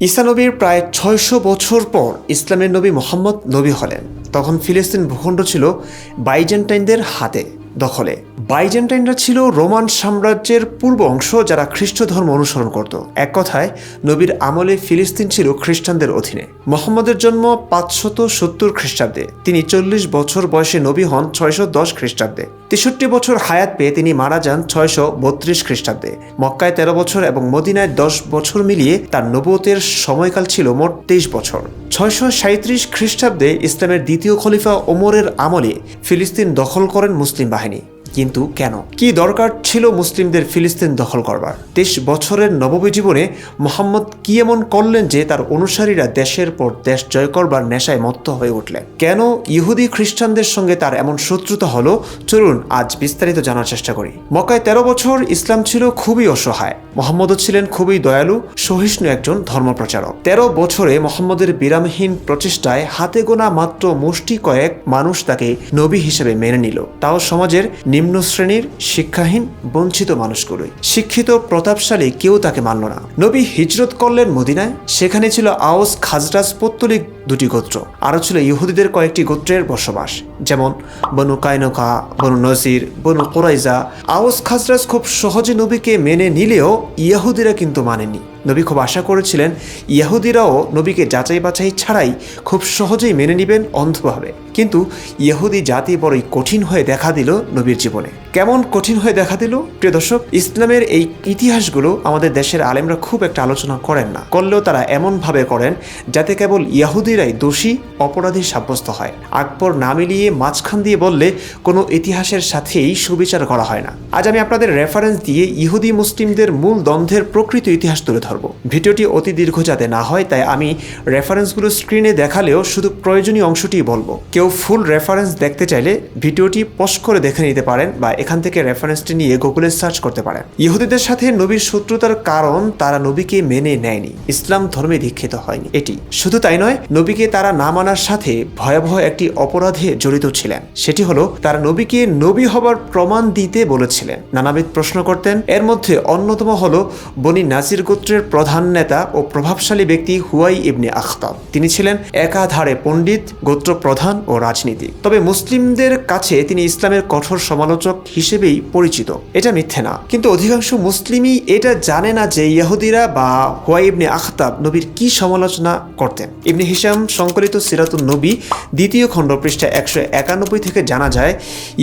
ঈসা নবীর প্রায় ছয়শো বছর পর ইসলামের নবী মোহাম্মদ নবী হলেন। তখন ফিলিস্তিন ভূখণ্ড ছিল বাইজেন্টাইনদের হাতে। দখলে। বাইজেন্টাইনরা ছিল রোমান সাম্রাজ্যের পূর্ব অংশ যারা খ্রিস্ট ধর্ম অনুসরণ করত। এক কথায়, নবীর আমলে ফিলিস্তিন ছিল খ্রিস্টানদের অধীনে। মোহাম্মদের জন্ম পাঁচশত সত্তর খ্রিস্টাব্দে। তিনি চল্লিশ বছর বয়সে নবী হন ছয়শো দশ খ্রিস্টাব্দে। তেষট্টি বছর হায়াত পেয়ে তিনি মারা যান ছয়শো বত্রিশ খ্রিস্টাব্দে। মক্কায় তেরো বছর এবং মদিনায় দশ বছর মিলিয়ে তার নবতের সময়কাল ছিল মোট তেইশ বছর। ছয়শো সাঁত্রিশ খ্রিস্টাব্দে ইসলামের দ্বিতীয় খলিফা ওমরের আমলে ফিলিস্তিন দখল করেন মুসলিম বাহিনী। কিন্তু কেন? কি দরকার ছিল মুসলিমদের ফিলিস্তিন দখল করবার? তেইশ বছরের নবমী জীবনে মোহাম্মদ কি এমন করলেন যে তার অনুসারীরা দেশের পর দেশ জয় করবার নেশায় মত্ত হয়ে উঠলেন? কেন ইহুদি খ্রিস্টানদের সঙ্গে তার এমন শত্রুতা হলো? চলুন আজ বিস্তারিত জানার চেষ্টা করি। মক্কায় তেরো বছর ইসলাম ছিল খুবই অসহায়। মোহাম্মদও ছিলেন খুবই দয়ালু, সহিষ্ণু একজন ধর্মপ্রচারক। তেরো বছরে মোহাম্মদের বিরামহীন প্রচেষ্টায় হাতে গোনা মাত্র মুষ্টি কয়েক মানুষ তাকে নবী হিসেবে মেনে নিল। তাও সমাজের নিম্ন শ্রেণির শিক্ষাহীন, বঞ্চিত মানুষগুলোই। শিক্ষিত, প্রতাপশালী কেউ তাকে মানল না। নবী হিজরত করলেন মদিনায়। সেখানে ছিল আওস, খাজরাজ, পত্তলিক দুটি গোত্র। আরও ছিল ইহুদিদের কয়েকটি গোত্রের বসবাস। যেমন বনু কায়নকা, বনু নজির, বনু কোরাইজা। আওস, খাজরাজ খুব সহজে নবীকে মেনে নিলেও ইয়াহুদিরা কিন্তু মানেনি নবী খুব আশা করেছিলেন ইয়াহুদিরাও নবীকে যাচাই বাছাই ছাড়াই খুব সহজেই মেনে নেবেন অন্ধভাবে। কিন্তু ইহুদি জাতি বড়ই কঠিন হয়ে দেখা দিল নবীর জীবনে। কেমন কঠিন হয়ে দেখা দিল? প্রিয় দর্শক, ইসলামের এই ইতিহাসগুলো আমাদের দেশের আলেমরা খুব একটা আলোচনা করেন না। করলেও তারা এমনভাবে করেন যাতে কেবল ইয়াহুদিরাই দোষী, অপরাধী সাব্যস্ত হয়। আকবর না মিলিয়ে মাঝখান দিয়ে বললে, কোনো ইতিহাসের সাথেই সুবিচার করা হয় না। আজ আমি আপনাদের রেফারেন্স দিয়ে ইহুদি মুসলিমদের মূল দ্বন্দ্বের প্রকৃত ইতিহাস তুলে ধরব। ভিডিওটি অতি দীর্ঘ যাতে না হয়, তাই আমি রেফারেন্সগুলো স্ক্রিনে দেখালেও শুধু প্রয়োজনীয় অংশটি বলব। কেউ ফুল রেফারেন্স দেখতে চাইলে ভিডিওটি পোস্ট করে দেখে নিতে পারেন বা এখান থেকে রেফারেন্সটি নিয়ে গুগলে সার্চ করতে পারেন। ইহুদিদের সাথে নবীর শত্রুতার কারণ তারা নবীকে মেনে নেয়নি। ইসলাম ধর্মে দীক্ষিত হয়নি। এটি শুধু তাই নয়, নবীকে তারা না মানার সাথে ভয়াবহ একটি অপরাধে জড়িত ছিলেন। সেটি হলো, তারা নবীকে নবী হবার প্রমাণ দিতে বলেছিলেন। নানাবিধ প্রশ্ন করতেন। এর মধ্যে অন্যতম হল, বনি নাজির গোত্রের প্রধান নেতা ও প্রভাবশালী ব্যক্তি হুয়াই ইবনে আখতাব। তিনি ছিলেন একাধারে পণ্ডিত গোত্র প্রধান ও রাজনীতি তবে মুসলিমদের কাছে তিনি ইসলামের কঠোর সমালোচক হিসেবেই পরিচিত। এটা মিথ্যে না। কিন্তু অধিকাংশ মুসলিমই এটা জানে না যে ইয়াহুদিরা বা হুয়াই ইবনে আখতাব নবীর কি সমালোচনা করতেন। ইবনে হিসাম সংকলিত সিরাতুল নবী দ্বিতীয় খণ্ড পৃষ্ঠা একশো একানব্বই থেকে জানা যায়,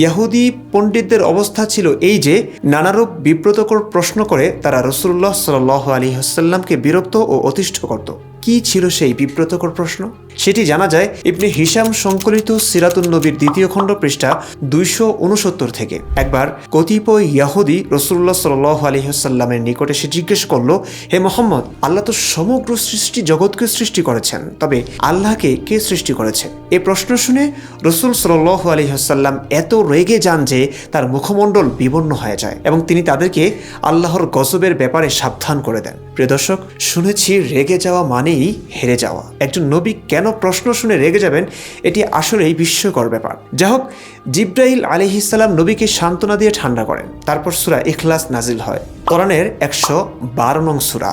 ইয়াহুদি পণ্ডিতদের অবস্থা ছিল এই যে নানারূপ বিব্রতকর প্রশ্ন করে তারা রসুল্লাহ সাল আলী হাসাল্লামকে বিরক্ত ও অতিষ্ঠ করত। কি ছিল সেই বিব্রতকর প্রশ্ন? সেটি জানা যায় ইবনে হিসাম সংকলিত সিরাতুল নবীর দ্বিতীয় খণ্ড পৃষ্ঠা দুইশো উনসত্তর থেকে। একবার কতিপয় ইয়াহুদি রসুল্লাহ সাল আলহিহাল্লামের নিকট এসে জিজ্ঞেস করল, হে মোহাম্মদ, আল্লাহ তো সমগ্র সৃষ্টি জগৎকে সৃষ্টি করেছেন, তবে আল্লাহকে কে সৃষ্টি করেছে? এ প্রশ্ন শুনে রসুল সাল আলহিহাল্লাম এত রেগে যান যে তার মুখমণ্ডল বিবর্ণ হয়ে যায় এবং তিনি তাদেরকে আল্লাহর গজবের ব্যাপারে সাবধান করে দেন। প্রিয় দর্শক, শুনেছি রেগে যাওয়া মানেই হেরে যাওয়া। একজন নবী কেন প্রশ্ন শুনে রেগে যাবেন, এটি আসলেই বিস্ময়কর ব্যাপার। যা হোক, জিব্রাইল আলিহিসাল্লাম নবীকে সান্ত্বনা দিয়ে ঠান্ডা করেন। তারপর সুরা ইখলাস নাজিল হয়। কোরআনের একশো বারো নং সুরা।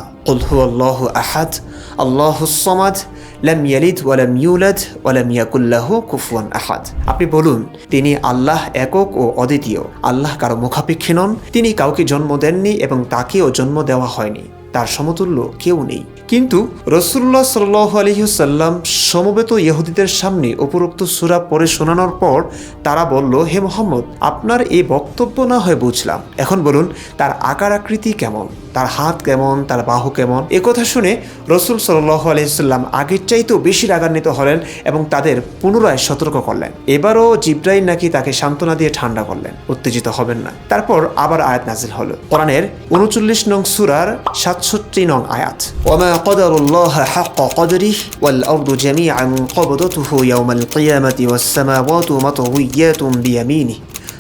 আহাদ, আল্লাহ সমাদ, লাম ইয়ালিদ ওয়ালাম ইউলাদ ওয়ালাম ইয়াকুল্লাহু কুফুয়ান আহাদ। আপনি বলুন, তিনি আল্লাহ একক ও অদ্বিতীয়। আল্লাহ কারও মুখাপেক্ষী নন, তিনি কাউকে জন্ম দেননি এবং তাকেও জন্ম দেওয়া হয়নি। তার সমতুল্য কেউ নেই। কিন্তু রসুল্লাহ সাল আলহিহসাল্লাম সমবেত ইহুদিদের সামনে উপরোক্ত সুরা পরে শোনানোর পর তারা বলল, হে মোহাম্মদ, আপনার এই বক্তব্য না হয় বুঝলাম। এখন বলুন, তার আকার আকৃতি কেমন? তার হাত কেমন তার বাহু কেমন এ কথা শুনে রসুল সাল্লাহ আলহিসাল্লাম আগের চাইতেও বেশি রাগান্বিত হলেন এবং তাদের পুনরায় সতর্ক করলেন এবারও জিব্রাইল নাকি তাকে সান্ত্বনা দিয়ে ঠান্ডা করলেন উত্তেজিত হবেন না তারপর আবার আয়াত নাজিল হলো কোরআনের উনচল্লিশ নং সুরার সাতষট্টি নং আয়াত ওমা قدر الله حق قدره والأرض جميعا قبضته يوم القيامة والسماوات مطويات بيمينه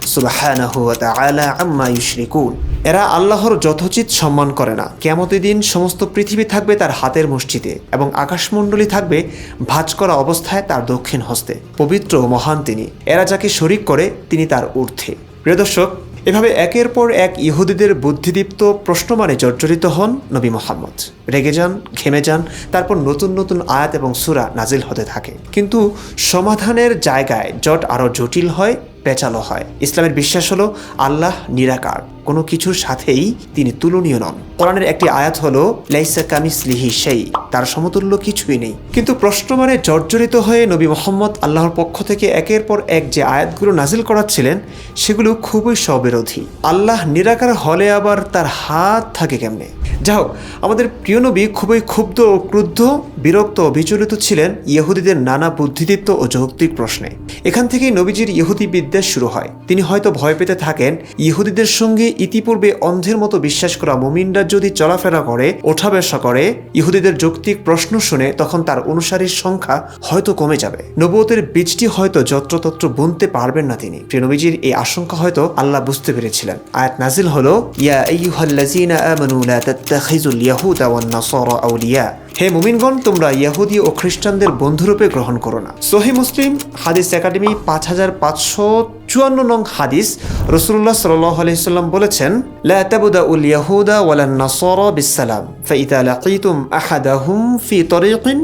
সুবাহানাহু ওয়া তাআলা আম্মা ইউশরিকুন এরা আল্লাহর যথোচিত সম্মান করে না। কেমতের দিন সমস্ত পৃথিবী থাকবে তার হাতের মসজিদে এবং আকাশমণ্ডলী থাকবে ভাজ করা অবস্থায় তার দক্ষিণ হস্তে। পবিত্র মহান তিনি। এরা যাকে শরিক করে, তিনি তার ঊর্ধ্বে। প্রিয় দর্শক, এভাবে একের পর এক ইহুদিদের বুদ্ধিদীপ্ত প্রশ্নমানে জর্জরিত হন নবী মোহাম্মদ। রেগে যান, ঘেমে যান, তারপর নতুন নতুন আয়াত এবং সুরা নাজিল হতে থাকে। কিন্তু সমাধানের জায়গায় জট আরও জটিল হয়, পেঁচালো হয়। ইসলামের বিশ্বাস হলো, আল্লাহ নিরাকার। কোনো কিছুর সাথেই তিনি তুলনীয় নন। কোরআনের একটি আয়াত হলো, লাইসা কামিসলিহি সেই তার সমতুল্য কিছুই নেই। কিন্তু প্রশ্ন মানে জর্জরিত হয়ে নবী মোহাম্মদ আল্লাহর পক্ষ থেকে একের পর এক যে আয়াতগুলো নাজিল করাচ্ছিলেন, সেগুলো খুবই স্ববিরোধী। আল্লাহ নিরাকার হলে আবার তার হাত থাকে কেমনে? যা হোক, আমাদের প্রিয় নবী খুবই ক্ষুব্ধ ও ক্রুদ্ধ বিরক্ত ও বিচলিত ছিলেন ইহুদিদের নানা বুদ্ধিদীপ্ত ও যৌক্তিক প্রশ্নে। এখান থেকেই নবীজির ইহুদি বিদ্বেষ শুরু হয়। তিনি হয়তো ভয় পেতে থাকেন, ইহুদিদের সঙ্গে ইতিপূর্বে অন্ধের মতো বিশ্বাস করা মুমিনরা যদি চলাফেরা করে ওঠা বসা করে, ইহুদিদের যৌক্তিক প্রশ্ন শুনে তখন তার অনুসারীর সংখ্যা হয়তো কমে যাবে। নবুয়তের বীজটি হয়তো যত্রতত্র বুনতে পারবেন না তিনি। প্রিয় নবীজির এই আশঙ্কা হয়তো আল্লাহ বুঝতে পেরেছিলেন। আয়াত নাজিল হলো, ইয়া আইয়ুহাল্লাযীনা আমানু লা তাত্তাখিযুল ইয়াহুদা ওয়ান নাসারা আউলিয়া। হে মুমিনগণ, তোমরা ইয়াহুদি ও খ্রিস্টানদের বন্ধুরূপে গ্রহণ করো না। সহি মুসলিম হাদিস একাডেমি পাঁচ হাজার পাঁচশো চুয়ান্ন নং হাদিস রসুল্লাহ সাল্লাহ আলহিসাল্লাম বলেছেন লাতাবুদা উল ইয়াহুদা ওয়ালান নাসর বিসালাম ফাইতা লাকিতুম আহাদাহুম ফি তরিকিন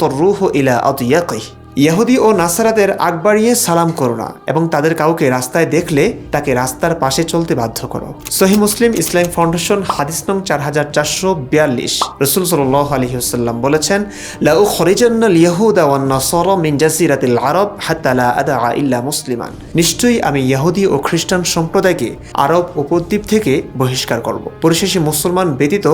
তরুহ ইলা আদিয়াকিহি। ইহুদি ও নাসারাদের আগ বাড়িয়ে সালাম করো না এবং তাদের কাউকে রাস্তায় দেখলে তাকে রাস্তার পাশে চলতে বাধ্য করো। সহি মুসলিম ইসলাম ফাউন্ডেশন হাদিস নং চার হাজার চারশো বিয়াল্লিশ। রসুল সাল্লাহ আলহিহাল্লাম বলেছেন, লাউ খরিজান্নাল ইয়াহুদা মিন জাজিরাতিল আরব হাত্তা লা আদা ইল্লা মুসলিমান। নিশ্চয়ই আমি ইহুদি ও খ্রিস্টান সম্প্রদায়কে আরব উপদ্বীপ থেকে বহিষ্কার করব। পরিশেষে মুসলমান ব্যতীত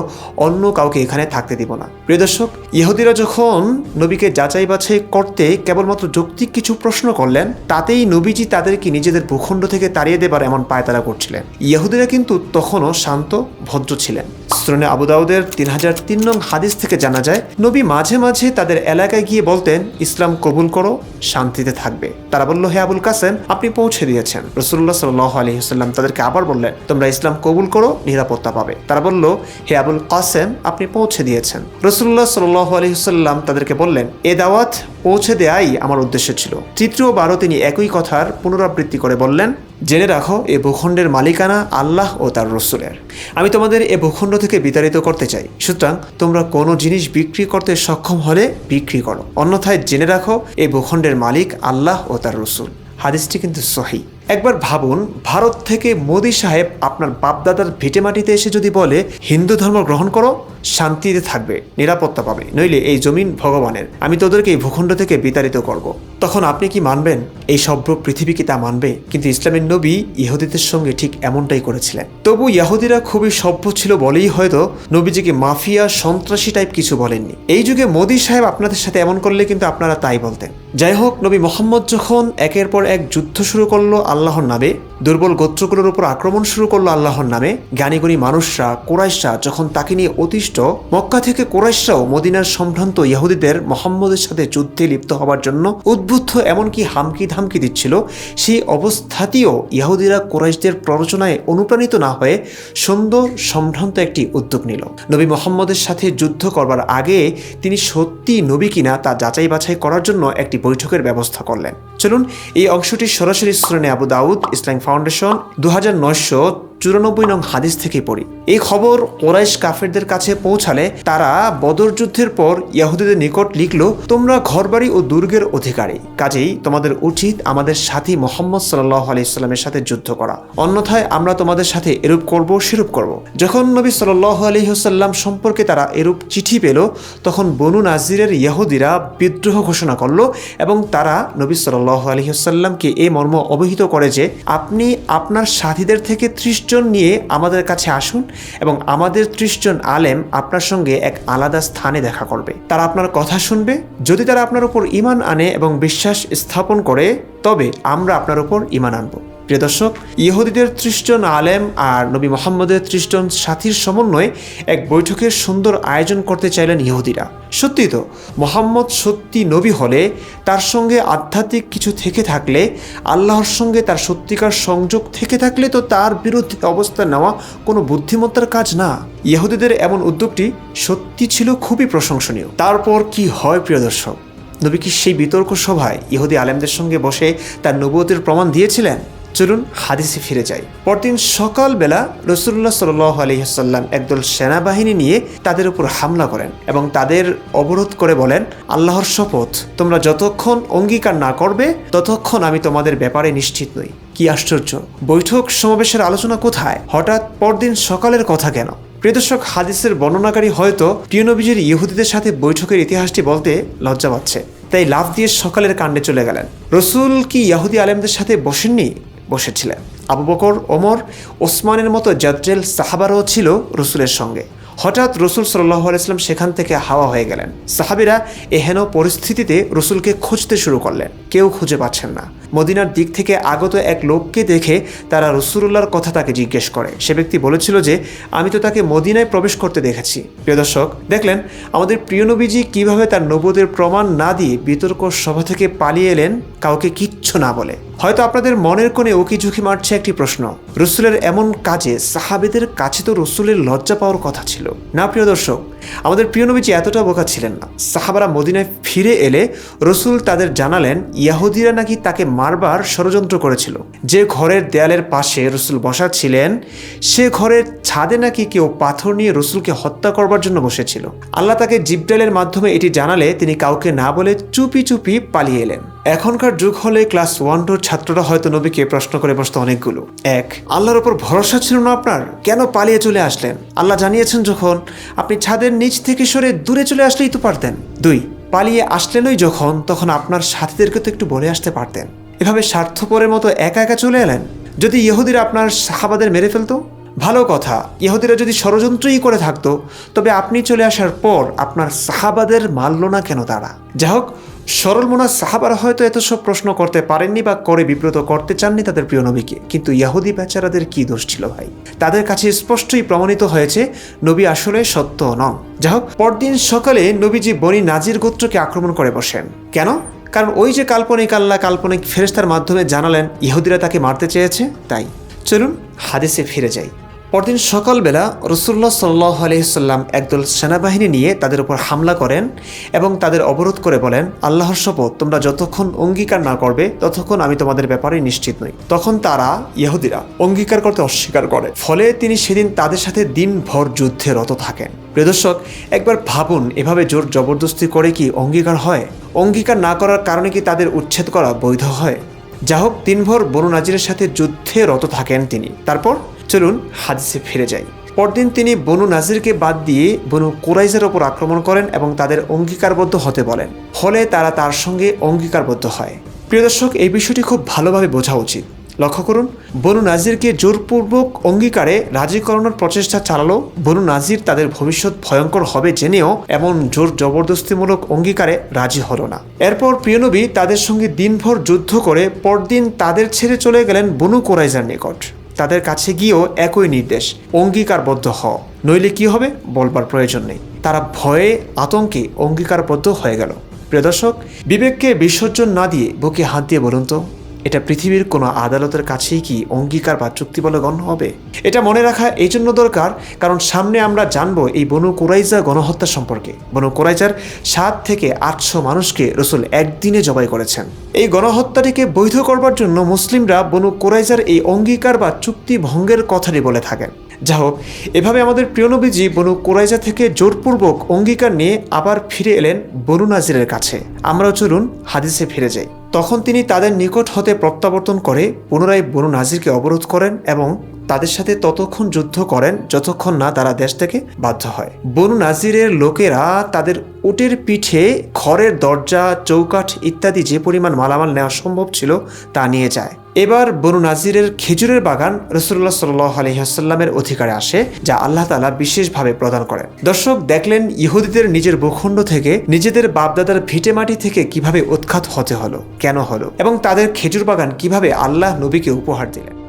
অন্য কাউকে এখানে থাকতে দিব না। প্রিয় দর্শক, ইহুদিরা যখন নবীকে যাচাই বাছাই করতে কেবলমাত্র যৌক্তিক কিছু প্রশ্ন করলেন, তাতেই নবীজি তাদেরকে নিজেদের ভূখণ্ড থেকে তাড়িয়ে দেবার এমন পায়তারা করছিলেন। ইহুদিরা কিন্তু তখনও শান্ত, ভদ্র ছিলেন। শ্রনে আবুদাউদের তিন হাজার তিন নং হাদিস থেকে জানা যায়, নবী মাঝে মাঝে তাদের এলাকায় গিয়ে বলতেন, ইসলাম কবুল করো, শান্তিতে থাকবে। তারা বলল, হে আবুল কাসেম, আপনি পৌঁছে দিয়েছেন। রসুল্লাহ সাল আলহিহাল্লাম তাদেরকে আবার বললেন, তোমরা ইসলাম কবুল করো, নিরাপত্তা পাবে। তারা বলল, হে আবুল কাসেম, আপনি পৌঁছে দিয়েছেন। রসুল্লাহ সাল আলহিহাল্লাম তাদেরকে বললেন, এ দাওয়াত পৌঁছে দেয়াই আমার উদ্দেশ্য ছিল। তৃতীয়বারও তিনি একই কথার পুনরাবৃত্তি করে বললেন জেনে রাখো, এ ভূখণ্ডের মালিকানা আল্লাহ ও তার রসুলের। আমি তোমাদের এ ভূখণ্ড থেকে বিতাড়িত করতে চাই। সুতরাং তোমরা কোনো জিনিস বিক্রি করতে সক্ষম হলে বিক্রি করো। অন্যথায় জেনে রাখো, এ ভূখণ্ডের মালিক আল্লাহ ও তার রসুল। হাদিসটি কিন্তু সহি। একবার ভাবুন, ভারত থেকে মোদী সাহেব আপনার বাপদাদার ভিটে মাটিতে এসে যদি বলে, হিন্দু ধর্ম গ্রহণ করো, শান্তিতে থাকবে, নিরাপত্তা পাবে। নইলে এই জমিন ভগবানের। আমি তোদেরকে এই ভূখণ্ড থেকে বিতাড়িত করব। তখন আপনি কি মানবেন? এই সভ্য পৃথিবী কি তা মানবে? কিন্তু ইসলামের নবী ইহুদিদের সঙ্গে ঠিক এমনটাই করেছিলেন। তবু ইহুদিরা খুবই সভ্য ছিল বলেই হয়তো নবীজিকে মাফিয়া, সন্ত্রাসী টাইপ কিছু বলেননি। এই যুগে মোদী সাহেব আপনাদের সাথে এমন করলে কিন্তু আপনারা তাই বলতেন। যাই হোক, নবী মোহাম্মদ যখন একের পর এক যুদ্ধ শুরু করল আল্লাহর নামে, দুর্বল গোত্রগুলোর উপর আক্রমণ শুরু করল আল্লাহর নামে। জ্ঞানীগুণী মানুষরা, কোরাইশরা যখন তাকে নিয়ে অতিষ্ঠ, মক্কা থেকে কোরাইশরাও মদিনার সম্ভ্রান্ত ইহুদিদের মোহাম্মদের সাথে যুদ্ধে লিপ্ত হবার জন্য উদ্বুদ্ধ এমনকি হামকি ধামকি দিচ্ছিল। সেই অবস্থাতেও ইহুদিরা কোরাইশদের প্ররোচনায় অনুপ্রাণিত না হয়ে সুন্দর, সম্ভ্রান্ত একটি উদ্যোগ নিল। নবী মোহাম্মদের সাথে যুদ্ধ করবার আগে তিনি সত্যি নবী কিনা তা যাচাই বাছাই করার জন্য একটি বৈঠকের ব্যবস্থা করলেন। চলুন এই অংশটি সরাসরি শ্রেণি আবু দাউদ ইসলাম ফাউন্ডেশন দু হাজার নয়শো চুরানব্বই নং হাদিস থেকে পড়ি। এই খবর কোরাইশ কাফেরদের কাছে পৌঁছালে তারা বদর যুদ্ধের পর ইয়াহুদিদের নিকট লিখল, তোমরা ঘরবাড়ি ও দুর্গের অধিকারী। কাজেই তোমাদের উচিত আমাদের সাথী মোহাম্মদ সাল্লাহ আলাইস্লামের সাথে যুদ্ধ করা। অন্যথায় আমরা তোমাদের সাথে এরূপ করব, সেরূপ করব। যখন নবী সাল্লাহ আলহিহসাল্লাম সম্পর্কে তারা এরূপ চিঠি পেল, তখন বনু নাজিরের ইয়াহুদিরা বিদ্রোহ ঘোষণা করল এবং তারা নবী সাল্লাহ আলহিহসাল্লামকে এ মর্ম অবহিত করে যে, আপনি আপনার সাথীদের থেকে ত্রিশ জন নিয়ে আমাদের কাছে আসুন এবং আমাদের ত্রিশজন আলেম আপনার সঙ্গে এক আলাদা স্থানে দেখা করবে। তারা আপনার কথা শুনবে, যদি তারা আপনার উপর ইমান আনে এবং বিশ্বাস স্থাপন করে, তবে আমরা আপনার উপর ইমান আনব। প্রিয় দর্শক, ইহুদিদের ত্রিশ জন আলেম আর নবী মোহাম্মদের ত্রিশ জন সাথীর সমন্বয়ে এক বৈঠকের সুন্দর আয়োজন করতে চাইলেন ইহুদিরা। সত্যি তো, মোহাম্মদ সত্যি নবী হলে তার সঙ্গে আধ্যাত্মিক কিছু থেকে থাকলে, আল্লাহর সঙ্গে তার সত্যিকার সংযোগ থেকে থাকলে তো তার বিরুদ্ধে অবস্থা নেওয়া কোনো বুদ্ধিমত্তার কাজ না। ইহুদিদের এমন উদ্যোগটি সত্যি ছিল খুবই প্রশংসনীয়। তারপর কি হয় প্রিয় দর্শক? নবী কি সেই বিতর্ক সভায় ইহুদি আলেমদের সঙ্গে বসে তার নবুয়তের প্রমাণ দিয়েছিলেন? চলুন হাদিসে ফিরে যাই। পরদিন সকালবেলা রসুল্লাহ সাল আলহিহাল্লাম একদল সেনাবাহিনী নিয়ে তাদের উপর হামলা করেন এবং তাদের অবরোধ করে বলেন, আল্লাহর শপথ, তোমরা যতক্ষণ অঙ্গীকার না করবে, ততক্ষণ আমি তোমাদের ব্যাপারে নিশ্চিত নই। কি আশ্চর্য! বৈঠক সমাবেশের আলোচনা কোথায়? হঠাৎ পরদিন সকালের কথা কেন? প্রিয়দর্শক হাদিসের বর্ণনাকারী হয়তো প্রিয়নবীজির ইহুদিদের সাথে বৈঠকের ইতিহাসটি বলতে লজ্জা পাচ্ছে। তাই লাভ দিয়ে সকালের কাণ্ডে চলে গেলেন। রসুল কি ইয়াহুদি আলেমদের সাথে বসেননি? বসেছিলেন। আবু বকর, ওমর, ওসমানের মতো জাদ্রেল সাহাবারও ছিল রসুলের সঙ্গে। হঠাৎ রসুল সাল্লাহ আলাইসলাম সেখান থেকে হাওয়া হয়ে গেলেন। সাহাবিরা এহেন পরিস্থিতিতে রসুলকে খুঁজতে শুরু করলেন। কেউ খুঁজে পাচ্ছেন না। মদিনার দিক থেকে আগত এক লোককে দেখে তারা রসুল্লাহর কথা তাকে জিজ্ঞেস করে। সে ব্যক্তি বলেছিল যে, আমি তো তাকে মদিনায় প্রবেশ করতে দেখেছি। প্রিয় দর্শক, দেখলেন, আমাদের প্রিয় নবীজি কীভাবে তার নবদের প্রমাণ না দিয়ে বিতর্ক সভা থেকে পালিয়ে এলেন, কাউকে কিচ্ছু না বলে। হয়তো আপনাদের মনের কোণে ওকি ঝুঁকি মারছে একটি প্রশ্ন। রসুলের এমন কাজে সাহাবেদের কাছে তো রসুলের লজ্জা পাওয়ার কথা ছিল। না, প্রিয় দর্শক আমাদের প্রিয় নবীজি এতটা বোকা ছিলেন না। সাহাবারা মদিনায় ফিরে এলে রসুল তাদের জানালেন, ইয়াহুদিরা নাকি তাকে মারবার ষড়যন্ত্র করেছিল। যে ঘরের দেয়ালের পাশে রসুল বসা ছিলেন সে ঘরের ছাদে নাকি কেউ পাথর নিয়ে রসুলকে হত্যা করবার জন্য বসেছিল। আল্লাহ তাকে জিব্রাইলের মাধ্যমে এটি জানালে তিনি কাউকে না বলে চুপি চুপি পালিয়ে এলেন। এখনকার যুগ হলে ক্লাস ওয়ান টুর ছাত্ররা হয়তো নবীকে প্রশ্ন করে বসতো অনেকগুলো। এক, আল্লাহর ওপর ভরসা ছিল না আপনার? কেন পালিয়ে চলে আসলেন? আল্লাহ জানিয়েছেন যখন আপনি ছাদের নিচ থেকে সরে দূরে চলে আসলেই তো পারতেন। দুই, পালিয়ে আসলেনই যখন, তখন আপনার সাথীদেরকে তো একটু বলে আসতে পারতেন। এভাবে স্বার্থপরের মতো একা একা চলে এলেন? যদি ইহুদিরা আপনার সাহাবাদের মেরে ফেলতো? ভালো কথা, ইহুদিরা যদি ষড়যন্ত্রই করে থাকতো, তবে আপনি চলে আসার পর আপনার সাহাবাদের মারল না কেন তারা? যা হোক সরল মোনা সাহাবারা হয়তো এত সব প্রশ্ন করতে পারেননি বা করে বিব্রত করতে চাননি তাদের প্রিয় নবীকে। কিন্তু ইয়াহুদি বেচারাদের কি দোষ ছিল ভাই? তাদের কাছে স্পষ্টই প্রমাণিত হয়েছে, নবী আসলে সত্য নন। যা হোক, পরদিন সকালে নবীজি বনি নাজির গোত্রকে আক্রমণ করে বসেন। কেন? কারণ ওই যে কাল্পনিক আল্লাহ, কাল্পনিক ফেরেস্তার মাধ্যমে জানালেন, ইহুদিরা তাকে মারতে চেয়েছে, তাই। চলুন হাদিসে ফিরে যাই। পরদিন সকালবেলা রসুল্লাহ সাল্লাহ আলহিসাল্লাম একদল সেনাবাহিনী নিয়ে তাদের উপর হামলা করেন এবং তাদের অবরোধ করে বলেন, আল্লাহর শপথ, তোমরা যতক্ষণ অঙ্গীকার না করবে, ততক্ষণ আমি তোমাদের ব্যাপারে নিশ্চিত নই। তখন তারা ইহুদিরা অঙ্গীকার করতে অস্বীকার করে। ফলে তিনি সেদিন তাদের সাথে দিনভর যুদ্ধে রত থাকেন। প্রিয়দর্শক একবার ভাবুন, এভাবে জোর জবরদস্তি করে কি অঙ্গীকার হয়? অঙ্গীকার না করার কারণে কি তাদের উচ্ছেদ করা বৈধ হয়? যা হোক দিনভর বনু নাজিরের সাথে যুদ্ধে রত থাকেন তিনি। তারপর চলুন হাদিসে ফিরে যাই। পরদিন তিনি বনু নাজিরকে বাদ দিয়ে বনু কোরাইজের ওপর আক্রমণ করেন এবং তাদের অঙ্গীকারবদ্ধ হতে বলেন। ফলে তারা তার সঙ্গে অঙ্গীকারবদ্ধ হয়। প্রিয় দর্শক, এই বিষয়টি খুব ভালোভাবে বোঝা উচিত। লক্ষ্য করুন, বনু নাজিরকে জোরপূর্বক অঙ্গীকারে রাজি করানোর প্রচেষ্টা চালালো। বনু নাজির তাদের ভবিষ্যৎ ভয়ঙ্কর হবে জেনেও এমন জোর জবরদস্তিমূলক অঙ্গীকারে রাজি হলো না। এরপর প্রিয়নবী তাদের সঙ্গে দিনভর যুদ্ধ করে পরদিন তাদের ছেড়ে চলে গেলেন বনু কোরাইজার নিকট। তাদের কাছে গিয়েও একই নির্দেশ, অঙ্গীকারবদ্ধ হ নইলে কি হবে? বলবার প্রয়োজন নেই। তারা ভয়ে আতঙ্কে অঙ্গীকারবদ্ধ হয়ে গেল। প্রিয় দর্শক, বিবেককে বিসর্জন না দিয়ে বুকে হাত দিয়ে বলুন তো এটা পৃথিবীর কোনো আদালতের কাছেই কি অঙ্গীকার বা চুক্তি বলে গণ্য হবে? এটা মনে রাখা এই জন্য দরকার, কারণ সামনে আমরা জানব এই বনু কোরাইজা গণহত্যা সম্পর্কে। বনু কোরাইজার সাত থেকে আটশো মানুষকে রসুল একদিনে জবাই করেছেন। এই গণহত্যাটিকে বৈধ করবার জন্য মুসলিমরা বনু কোরাইজার এই অঙ্গীকার বা চুক্তি ভঙ্গের কথাটি বলে থাকেন। যা হোক, এভাবে আমাদের প্রিয় নবীজি বনু কোরাইজা থেকে জোরপূর্বক অঙ্গীকার নিয়ে আবার ফিরে এলেন বনু নাজিরের কাছে। আমরাও চলুন হাদিসে ফিরে যাই। তখন তিনি তাদের নিকট হতে প্রত্যাবর্তন করে পুনরায় বনু নাজিরকে অবরোধ করেন এবং তাদের সাথে ততক্ষণ যুদ্ধ করেন যতক্ষণ না তারা দেশ থেকে বাধ্য হয়। বনু নাজিরের লোকেরা তাদের উটের পিঠে ঘরের দরজা, চৌকাঠ ইত্যাদি যে পরিমাণ মালামাল নেওয়া সম্ভব ছিল তা নিয়ে যায়। এবার বনু নাজিরের খেজুরের বাগান রসুল্লাহ সাল আলহিহাস্লামের অধিকারে আসে, যা আল্লাহ তালা বিশেষভাবে প্রদান করেন। দর্শক, দেখলেন ইহুদিদের নিজের ভূখণ্ড থেকে নিজেদের বাপদাদার ভিটে মাটি থেকে কীভাবে উৎখাত হতে হলো, কেন হলো, এবং তাদের খেজুর বাগান কীভাবে আল্লাহ নবীকে উপহার দিলেন।